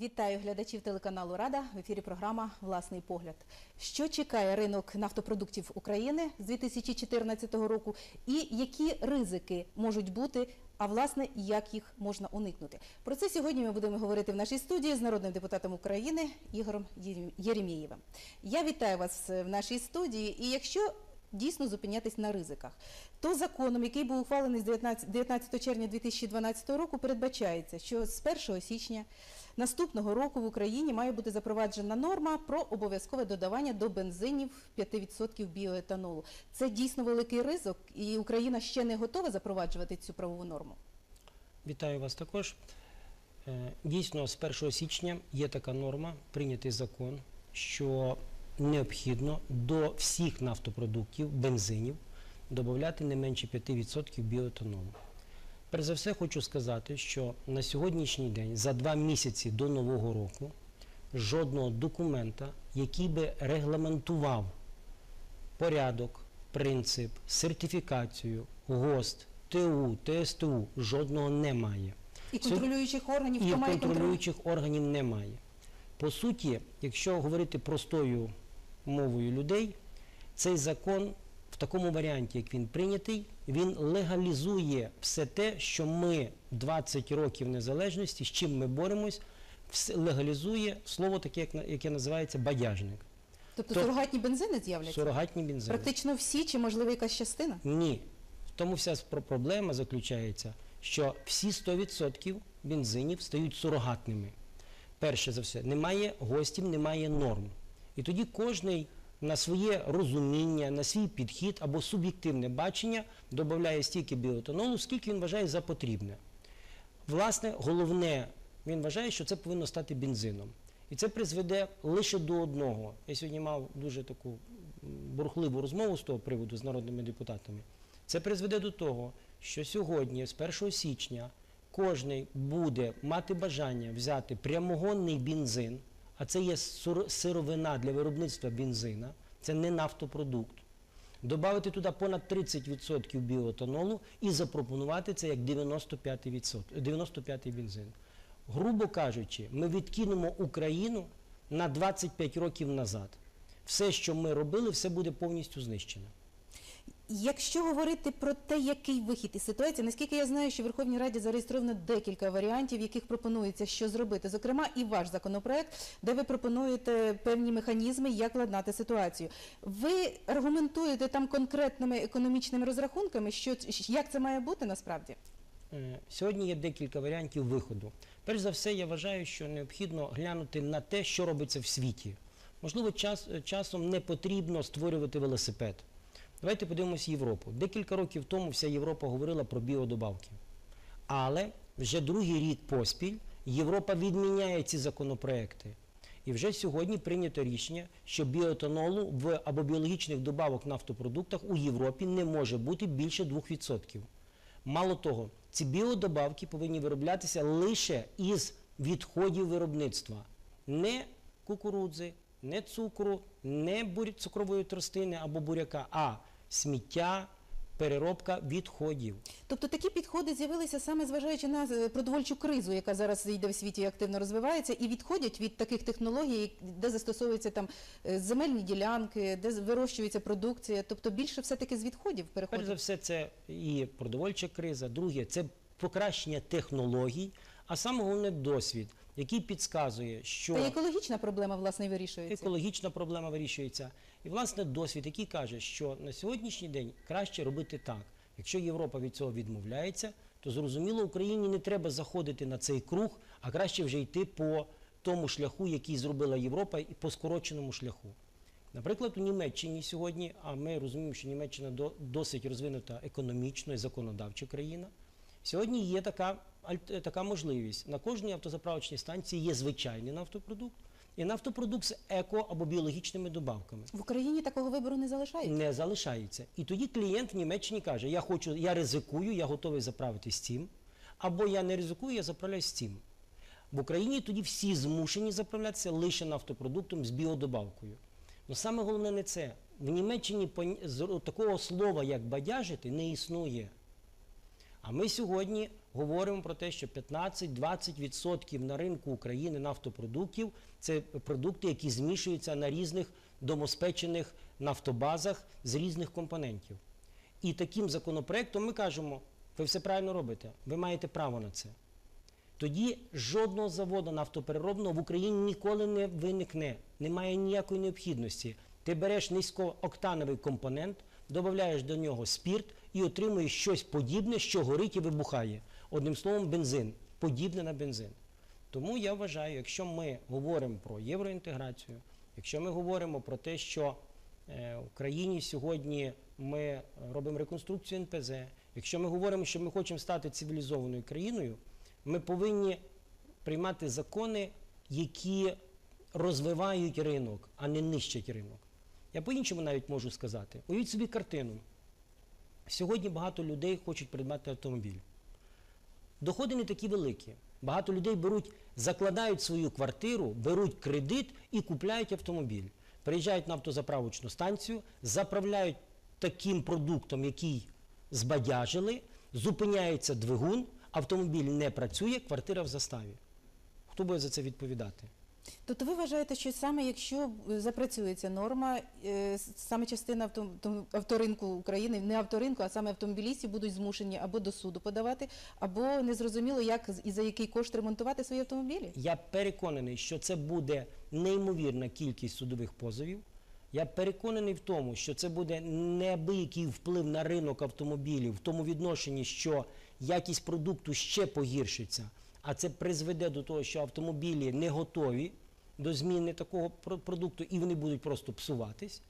Вітаю глядачів телеканалу Рада в ефірі програма Власний погляд. Що чекає ринок нафтопродуктів України з 2014 року, і які ризики можуть бути, а власне як їх можна уникнути? Про це сьогодні ми будемо говорити в нашій студії з народним депутатом України Ігорем Єрем- Єремєєвим. Я вітаю вас в нашій студії. І якщо дійсно зупинятись на ризиках. То законом, який був ухвалений з 19, 19 червня 2012 року, передбачається, що з 1 січня наступного року в Україні має бути запроваджена норма про обов'язкове додавання до бензинів 5% біоетанолу. Це дійсно великий ризик, і Україна ще не готова запроваджувати цю правову норму. Вітаю вас також. Е, Дійсно, з 1 січня є така норма, прийнятий закон, що необхідно до всіх нафтопродуктів, бензинів додати не менше 5% біоетанолу. Перш за все, хочу сказати, що на сьогоднішній день, за два місяці до Нового року, жодного документа, який би регламентував порядок, принцип, сертифікацію, ГОСТ, ТУ, ТСТУ жодного немає. І контролюючих органів, І контролюючих органів немає. По суті, якщо говорити простою мовою людей, цей закон такому варіанті, як він прийнятий, він легалізує все те, що ми 20 років незалежності, з чим ми боремось, легалізує слово таке, яке називається бадяжник. Тобто То- сурогатні бензини з'являться? Сурогатні бензини. Практично всі, чи можливо якась частина? Ні. В тому вся проблема заключається, що всі 100% бензинів стають сурогатними. Перше за все, немає гостів, немає норм. І тоді кожний на своє розуміння, на свій підхід або суб'єктивне бачення додає стільки біоетанолу, скільки він вважає за потрібне. Власне, головне, він вважає, що це повинно стати бензином. І це призведе лише до одного. Я сьогодні мав дуже таку бурхливу розмову з того приводу з народними депутатами. Це призведе до того, що сьогодні, з 1 січня, кожний буде мати бажання взяти прямогонний бензин, а це є сировина для виробництва бензина, це не нафтопродукт. Добавити туди понад 30% біоетанолу і запропонувати це як 95%, 95-й бензин. Грубо кажучи, ми відкинемо Україну на 25 років назад. Все, що ми робили, все буде повністю знищено. Якщо говорити про те, який вихід із ситуації, наскільки я знаю, що в Верховній Раді зареєстровано декілька варіантів, яких пропонується, що зробити. Зокрема, і ваш законопроект, де ви пропонуєте певні механізми, як владнати ситуацію. Ви аргументуєте там конкретними економічними розрахунками, що як це має бути насправді? Е, Сьогодні є декілька варіантів виходу. Перш за все, я вважаю, що необхідно глянути на те, що робиться в світі. Можливо, час, е, часом не потрібно створювати велосипед. Давайте подивимося Європу. Декілька років тому вся Європа говорила про біодобавки. Але вже другий рік поспіль Європа відміняє ці законопроекти. І вже сьогодні прийнято рішення, що біоетанолу в або біологічних добавок нафтопродуктах у Європі не може бути більше 2%. Мало того, ці біодобавки повинні вироблятися лише із відходів виробництва, не кукурудзи, не цукру, не цукрової тростини або буряка, а сміття, переробка відходів. Тобто такі підходи з'явилися саме зважаючи на е, продовольчу кризу, яка зараз йде в світі і активно розвивається, і відходять від таких технологій, де застосовуються там е, земельні ділянки, де вирощується продукція. Тобто більше все-таки з відходів Перш за все, це і продовольча криза, друге це покращення технологій, а саме головне досвід, який підказує, що Та й екологічна проблема власне вирішується. екологічна проблема вирішується. І власне досвід, який каже, що на сьогоднішній день краще робити так. Якщо Європа від цього відмовляється, то зрозуміло, Україні не треба заходити на цей круг, а краще вже йти по тому шляху, який зробила Європа, і по скороченому шляху. Наприклад, у Німеччині сьогодні, а ми розуміємо, що Німеччина до- досить розвинута економічно і законодавча країна. Сьогодні є така, така можливість. На кожній автозаправочній станції є звичайний нафтопродукт і нафтопродукт з еко або біологічними добавками. В Україні такого вибору не залишається. Не залишається. І тоді клієнт в Німеччині каже: я хочу, я ризикую, я готовий заправити з цим, або я не ризикую, я заправляю з цим. В Україні тоді всі змушені заправлятися лише нафтопродуктом з біодобавкою. Ну саме головне не це. В Німеччині такого слова, як бадяжити, не існує. А ми сьогодні говоримо про те, що 15-20% на ринку України нафтопродуктів це продукти, які змішуються на різних домоспечених нафтобазах з різних компонентів. І таким законопроектом ми кажемо, ви все правильно робите, ви маєте право на це. Тоді жодного заводу нафтопереробного в Україні ніколи не виникне. Немає ніякої необхідності. Ти береш низькооктановий компонент, додаєш до нього спірт і отримуєш щось подібне, що горить і вибухає. Одним словом, бензин, подібне на бензин. Тому я вважаю, якщо ми говоримо про євроінтеграцію, якщо ми говоримо про те, що е, в Україні сьогодні ми робимо реконструкцію НПЗ, якщо ми говоримо, що ми хочемо стати цивілізованою країною, ми повинні приймати закони, які розвивають ринок, а не нищать ринок. Я по-іншому навіть можу сказати. Уявіть собі картину. Сьогодні багато людей хочуть придбати автомобіль. Доходи не такі великі. Багато людей беруть, закладають свою квартиру, беруть кредит і купляють автомобіль. Приїжджають на автозаправочну станцію, заправляють таким продуктом, який збадяжили, зупиняється двигун, автомобіль не працює, квартира в заставі. Хто буде за це відповідати? Тобто ви вважаєте, що саме якщо запрацює ця норма, е, саме частина авто, авто- авторинку України, не авторинку, а саме автомобілістів будуть змушені або до суду подавати, або незрозуміло, як і за який кошт ремонтувати свої автомобілі? Я переконаний, що це буде неймовірна кількість судових позовів. Я переконаний в тому, що це буде неабиякий вплив на ринок автомобілів в тому відношенні, що якість продукту ще погіршиться, а це призведе до того, що автомобілі не готові до зміни такого продукту і вони будуть просто псуватись.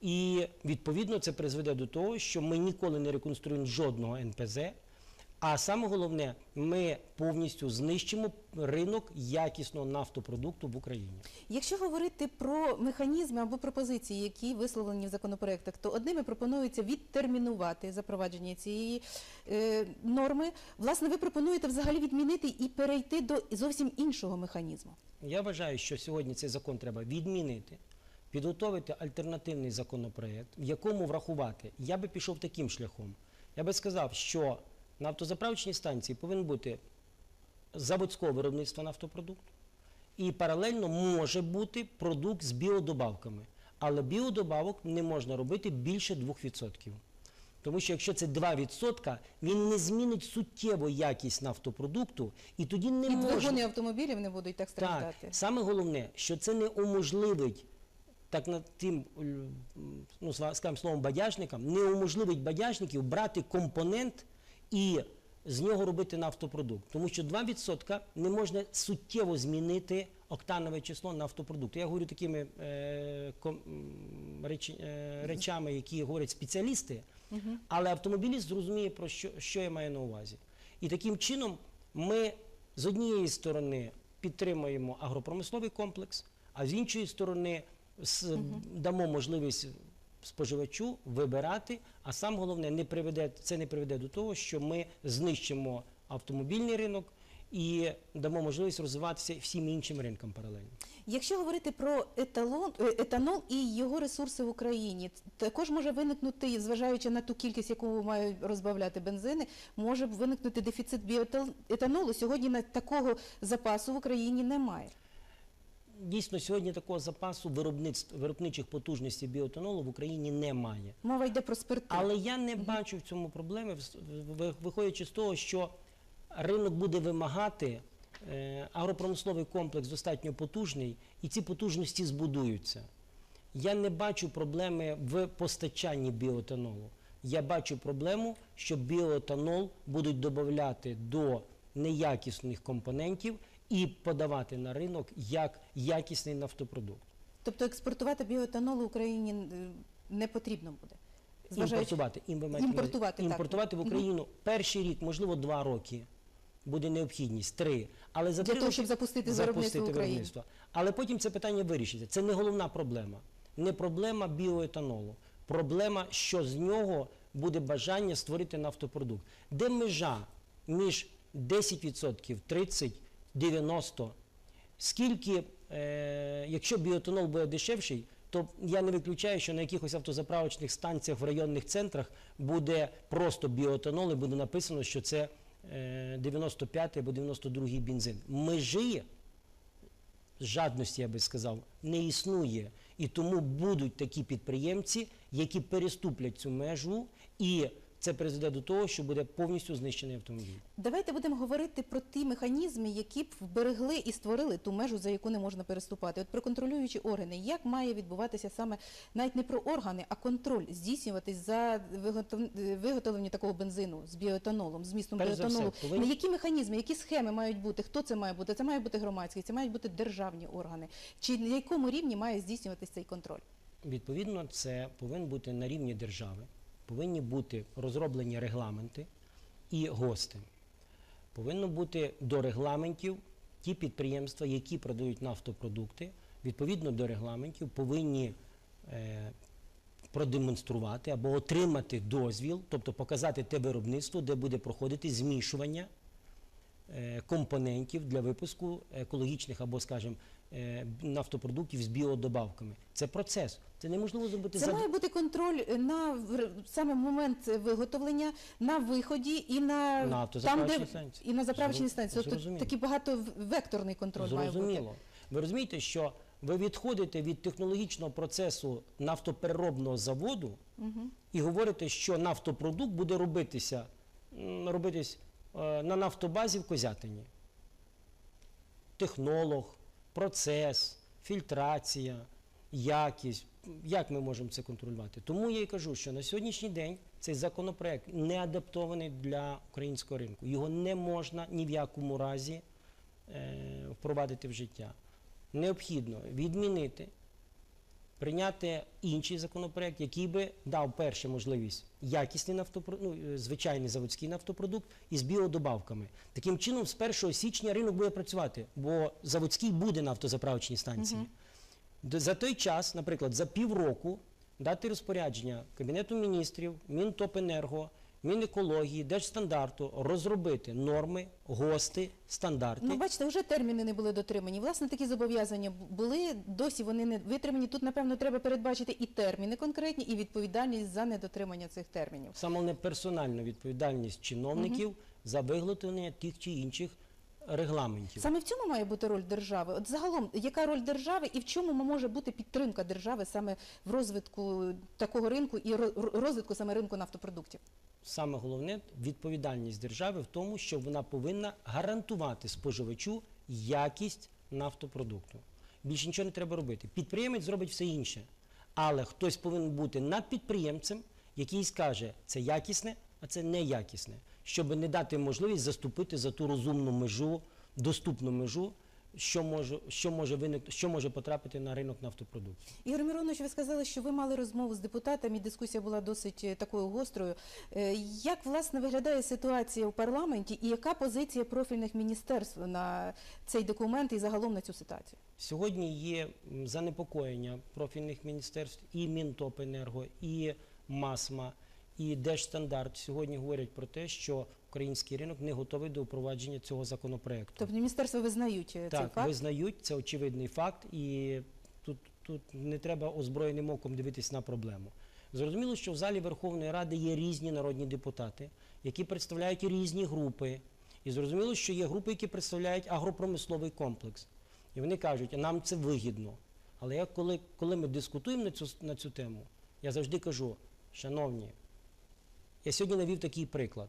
І відповідно це призведе до того, що ми ніколи не реконструємо жодного НПЗ. А саме головне, ми повністю знищимо ринок якісного нафтопродукту в Україні. Якщо говорити про механізми або пропозиції, які висловлені в законопроектах, то одними пропонується відтермінувати запровадження цієї е, норми. Власне, ви пропонуєте взагалі відмінити і перейти до зовсім іншого механізму. Я вважаю, що сьогодні цей закон треба відмінити, підготовити альтернативний законопроект, в якому врахувати. Я би пішов таким шляхом. Я би сказав, що на автозаправочній станції повинен бути заводського виробництва нафтопродукту, і паралельно може бути продукт з біодобавками. Але біодобавок не можна робити більше 2%. Тому що якщо це 2%, він не змінить суттєво якість нафтопродукту, і тоді не І можна. двигуни автомобілів не будуть так Так, саме головне, що це не уможливить так над тим, ну, скажімо словом, бадяжникам, не уможливить бадяжників брати компонент і з нього робити нафтопродукт. Тому що 2% не можна суттєво змінити октанове число нафтопродукту. Я говорю такими е, ком- реч, е, речами, які говорять спеціалісти, але автомобіліст зрозуміє, про що, що я маю на увазі. І таким чином ми з однієї сторони підтримуємо агропромисловий комплекс, а з іншої сторони с- дамо можливість споживачу вибирати, а сам головне не приведе, це не приведе до того, що ми знищимо автомобільний ринок і дамо можливість розвиватися всім іншим ринкам паралельно. Якщо говорити про еталон, е, етанол і його ресурси в Україні, також може виникнути, зважаючи на ту кількість, яку мають розбавляти бензини, може виникнути дефіцит біоетанолу. Сьогодні на такого запасу в Україні немає. Дійсно, сьогодні такого запасу виробництв виробничих потужностей біоетанолу в Україні немає. Мова йде про спирти. Але я не бачу в цьому проблеми, виходячи з того, що ринок буде вимагати, е, агропромисловий комплекс достатньо потужний, і ці потужності збудуються. Я не бачу проблеми в постачанні біоетанолу. Я бачу проблему, що біоетанол будуть додати до неякісних компонентів і подавати на ринок як якісний нафтопродукт. Тобто експортувати біоетанол Україні е, не потрібно буде. Зважаючи- Імпортувати. Імпортувати, так. імпортувати в Україну перший рік, можливо, два роки буде необхідність, три. Але за Для три того, щоб запустити Україні. виробництво. Але потім це питання вирішиться. Це не головна проблема. Не проблема біоетанолу. Проблема, що з нього буде бажання створити нафтопродукт. Де межа між 10%, 30%, 90%? Скільки, е, якщо біоетанол буде дешевший, то я не виключаю, що на якихось автозаправочних станціях в районних центрах буде просто біоетанол і буде написано, що це е, 95 або 92 бензин. Межі жадності, я би сказав, не існує. І тому будуть такі підприємці, які переступлять цю межу, і це призведе до того, що буде повністю знищений автомобіль. Давайте будемо говорити про ті механізми, які б вберегли і створили ту межу, за яку не можна переступати. От про контролюючі органи, як має відбуватися саме навіть не про органи, а контроль здійснюватись за виготовлення такого бензину з біоетанолом, з містом Перш за все, біоетанолу. Ну, Які механізми, які схеми мають бути? Хто це має бути? Це має бути громадські, це мають бути державні органи. Чи на якому рівні має здійснюватись цей контроль? Відповідно, це повинен бути на рівні держави, повинні бути розроблені регламенти і ГОСТи. Повинно бути до регламентів ті підприємства, які продають нафтопродукти, відповідно до регламентів повинні е, продемонструвати або отримати дозвіл, тобто показати те виробництво, де буде проходити змішування компонентів для випуску екологічних або, скажімо, е, нафтопродуктів з біодобавками. Це процес. Це неможливо зробити Це за має бути контроль на саме момент виготовлення, на виході і на, На де станції. і на заправочній станції. Тобто такий багатовекторний контроль має бути. Зрозуміло. Ви розумієте, що ви відходите від технологічного процесу нафтопереробного заводу і говорите, що нафтопродукт буде робитися, робитись е, на нафтобазі в Козятині. Технолог, процес, фільтрація, якість. Як ми можемо це контролювати? Тому я і кажу, що на сьогоднішній день цей законопроект не адаптований для українського ринку. Його не можна ні в якому разі е, впровадити в життя. Необхідно відмінити, прийняти інший законопроект, який би дав перше можливість якісний нафтопро... ну, е, звичайний заводський нафтопродукт із біодобавками. Таким чином, з 1 січня ринок буде працювати, бо заводський буде на автозаправочній станції. Угу. За той час, наприклад, за півроку дати розпорядження Кабінету міністрів, Мінтопенерго, Мінекології, Держстандарту розробити норми, ГОСТи, стандарти. Ну, бачите, вже терміни не були дотримані. Власне, такі зобов'язання були, досі вони не витримані. Тут, напевно, треба передбачити і терміни конкретні, і відповідальність за недотримання цих термінів. Саме не персональна відповідальність чиновників за виготовлення тих чи інших регламентів. Саме в цьому має бути роль держави. От загалом, яка роль держави і в чому може бути підтримка держави саме в розвитку такого ринку і ро- розвитку саме ринку нафтопродуктів? Саме головне відповідальність держави в тому, що вона повинна гарантувати споживачу якість нафтопродукту. Більше нічого не треба робити. Підприємець зробить все інше. Але хтось повинен бути над підприємцем, який скаже, це якісне, а це неякісне, щоб не дати можливість заступити за ту розумну межу, доступну межу, що може, що може, виник, що може потрапити на ринок нафтопродуктів. Ігор Миронович, ви сказали, що ви мали розмову з депутатами, дискусія була досить е, такою гострою. Е, Як власне виглядає ситуація в парламенті і яка позиція профільних міністерств на цей документ і загалом на цю ситуацію? Сьогодні є занепокоєння профільних міністерств і Мінтопенерго, і МАСМА, і Держстандарт. Сьогодні говорять про те, що український ринок не готовий до впровадження цього законопроекту. Тобто міністерства визнають е, цей Так, факт? визнають, це очевидний факт, і тут, тут не треба озброєним оком дивитись на проблему. Зрозуміло, що в залі Верховної Ради є різні народні депутати, які представляють різні групи. І зрозуміло, що є групи, які представляють агропромисловий комплекс. І вони кажуть, а нам це вигідно. Але я коли, коли ми дискутуємо на цю, на цю тему, я завжди кажу, шановні, я сьогодні навів такий приклад.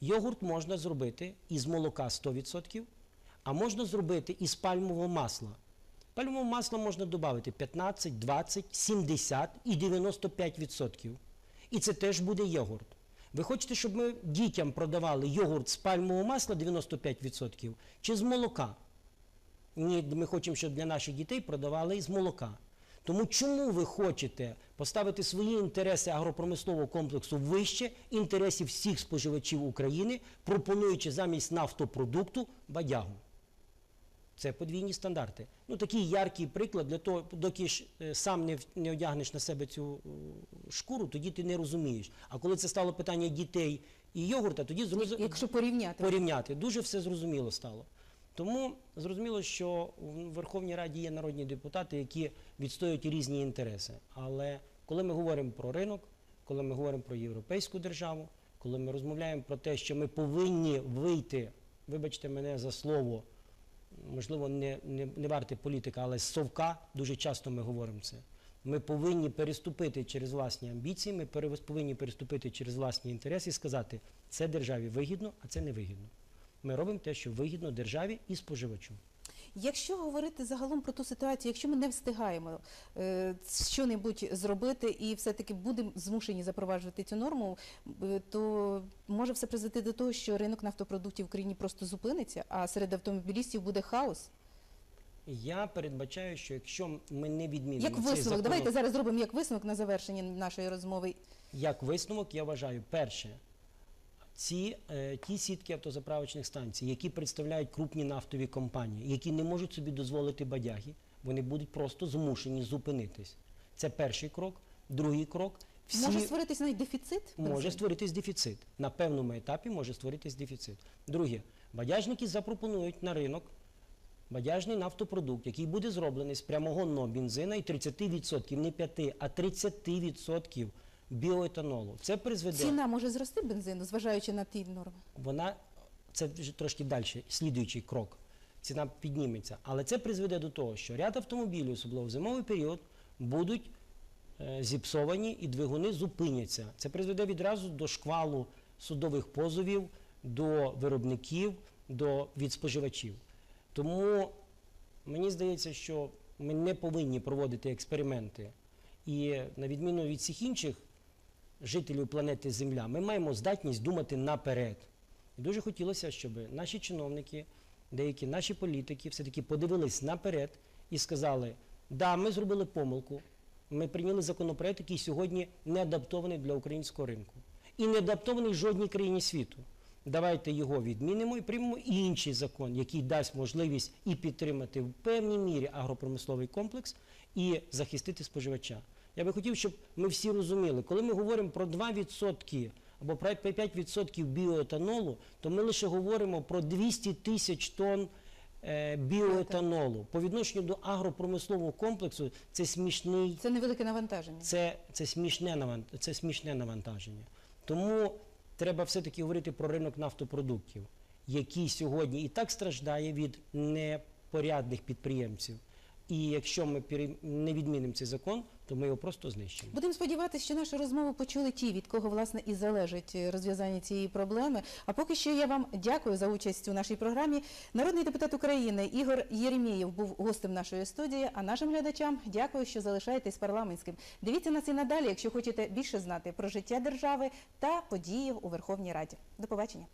Йогурт можна зробити із молока 100%, а можна зробити із пальмового масла. Пальмового масла можна додати 15, 20, 70 і 95%. І це теж буде йогурт. Ви хочете, щоб ми дітям продавали йогурт з пальмового масла 95% чи з молока? Ні, ми хочемо, щоб для наших дітей продавали з молока. Тому чому ви хочете поставити свої інтереси агропромислового комплексу вище інтересів всіх споживачів України, пропонуючи замість нафтопродукту бадягу? Це подвійні стандарти. Ну такий яркий приклад для того, доки ж е, сам не, не одягнеш на себе цю е, шкуру, тоді ти не розумієш. А коли це стало питання дітей і йогурта, тоді зрозуміло Якщо порівняти. порівняти. Дуже все зрозуміло стало. Тому зрозуміло, що в Верховній Раді є народні депутати, які відстоюють різні інтереси. Але коли ми говоримо про ринок, коли ми говоримо про європейську державу, коли ми розмовляємо про те, що ми повинні вийти, вибачте мене за слово, можливо, не, не, не варте політика, але з совка дуже часто ми говоримо це. Ми повинні переступити через власні амбіції, ми повинні переступити через власні інтереси і сказати, це державі вигідно, а це не вигідно. Ми робимо те, що вигідно державі і споживачу. Якщо говорити загалом про ту ситуацію, якщо ми не встигаємо е, що-небудь зробити і все-таки будемо змушені запроваджувати цю норму, е, то може все призвести до того, що ринок нафтопродуктів в Україні просто зупиниться, а серед автомобілістів буде хаос. Я передбачаю, що якщо ми не відмінимо Як цей висновок, закон, давайте зараз зробимо як висновок на завершення нашої розмови. як висновок, я вважаю, перше, ці е, ті сітки автозаправочних станцій, які представляють крупні нафтові компанії, які не можуть собі дозволити бадяги, вони будуть просто змушені зупинитись. Це перший крок. Другий крок. Всі... Може створитися навіть дефіцит? Може створитись дефіцит. На певному етапі може створитись дефіцит. Друге, бадяжники запропонують на ринок бадяжний нафтопродукт, який буде зроблений з прямогонного бензина і 30%, не 5, а 30% біоетанолу. Це призведе Ціна може зрости бензину, зважаючи на ті норми. вона це вже трошки далі, слідуючий крок. Ціна підніметься. Але це призведе до того, що ряд автомобілів, особливо в зимовий період, будуть е, зіпсовані і двигуни зупиняться. Це призведе відразу до шквалу судових позовів, до виробників, до від споживачів. Тому мені здається, що ми не повинні проводити експерименти. І на відміну від всіх інших жителів планети Земля, ми маємо здатність думати наперед. І дуже хотілося, щоб наші чиновники, деякі наші політики все-таки подивились наперед і сказали, да, ми зробили помилку, ми прийняли законопроект, який сьогодні не адаптований для українського ринку. І не адаптований жодній країні світу. Давайте його відмінимо і приймемо інший закон, який дасть можливість і підтримати в певній мірі агропромисловий комплекс і захистити споживача. Я би хотів, щоб ми всі розуміли, коли ми говоримо про 2% або про 5% біоетанолу, то ми лише говоримо про 200 тисяч тонн е, біоетанолу. По відношенню до агропромислового комплексу це смішний Це невелике навантаження. це, це, смішне, наван- це смішне навантаження. Тому треба все-таки говорити про ринок нафтопродуктів, який сьогодні і так страждає від непорядних підприємців. І якщо ми пере- не відмінимо цей закон, то ми його просто знищимо. Будемо сподіватися, що нашу розмову почули ті, від кого власне і залежить е, розв'язання цієї проблеми. А поки що я вам дякую за участь у нашій програмі. Народний депутат України Ігор Єремєєв був гостем нашої студії. А нашим глядачам дякую, що залишаєтесь парламентським. Дивіться нас і надалі, якщо хочете більше знати про життя держави та події у Верховній Раді. До побачення.